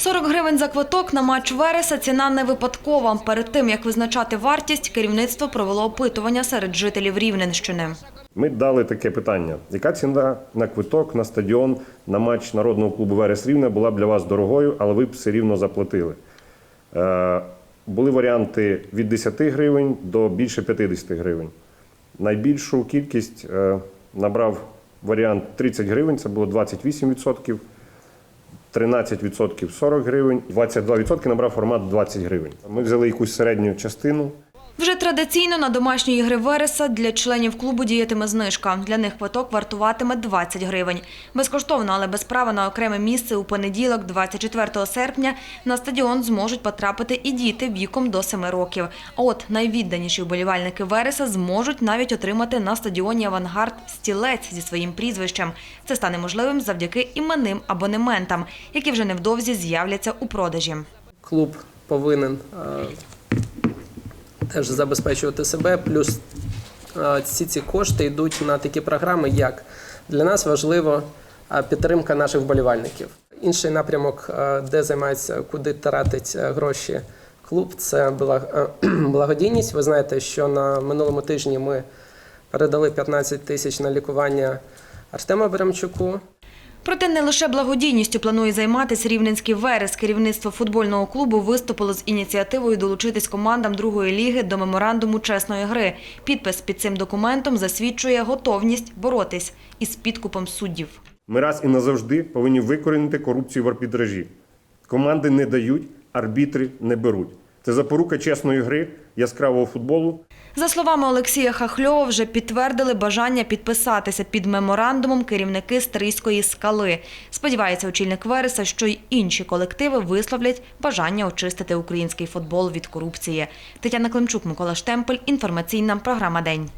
40 гривень за квиток на матч Вереса ціна не випадкова. Перед тим, як визначати вартість, керівництво провело опитування серед жителів Рівненщини. Ми дали таке питання: яка ціна на квиток на стадіон на матч народного клубу Верес Рівне була б для вас дорогою, але ви б все рівно заплатили? Е, були варіанти від 10 гривень до більше 50 гривень. Найбільшу кількість е, набрав варіант 30 гривень, це було 28%, 13% 40 гривень, 22% набрав формат 20 гривень. Ми взяли якусь середню частину. Вже традиційно на домашні ігри Вереса для членів клубу діятиме знижка. Для них квиток вартуватиме 20 гривень. Безкоштовно, але без права на окреме місце у понеділок, 24 серпня, на стадіон зможуть потрапити і діти віком до 7 років. А от найвідданіші вболівальники Вереса зможуть навіть отримати на стадіоні «Авангард» стілець зі своїм прізвищем. Це стане можливим завдяки іменним абонементам, які вже невдовзі з'являться у продажі. клуб повинен е, теж забезпечувати себе. Плюс всі ці кошти йдуть на такі програми, як для нас важливо підтримка наших вболівальників. Інший напрямок, де займається, куди тратить е, гроші клуб, це е, благодійність. Ви знаєте, що на минулому тижні ми передали 15 тисяч на лікування Артема Беремчуку. Проте не лише благодійністю планує займатися рівненський верес. Керівництво футбольного клубу виступило з ініціативою долучитись командам другої ліги до меморандуму чесної гри. Підпис під цим документом засвідчує готовність боротись із підкупом суддів. Ми раз і назавжди повинні викорінити корупцію в арбітражі. Команди не дають, арбітри не беруть. Це запорука чесної гри, яскравого футболу. За словами Олексія Хахльова, вже підтвердили бажання підписатися під меморандумом керівники Стрийської скали. Сподівається очільник Вереса, що й інші колективи висловлять бажання очистити український футбол від корупції. Тетяна Климчук, Микола Штемпель. Інформаційна програма День.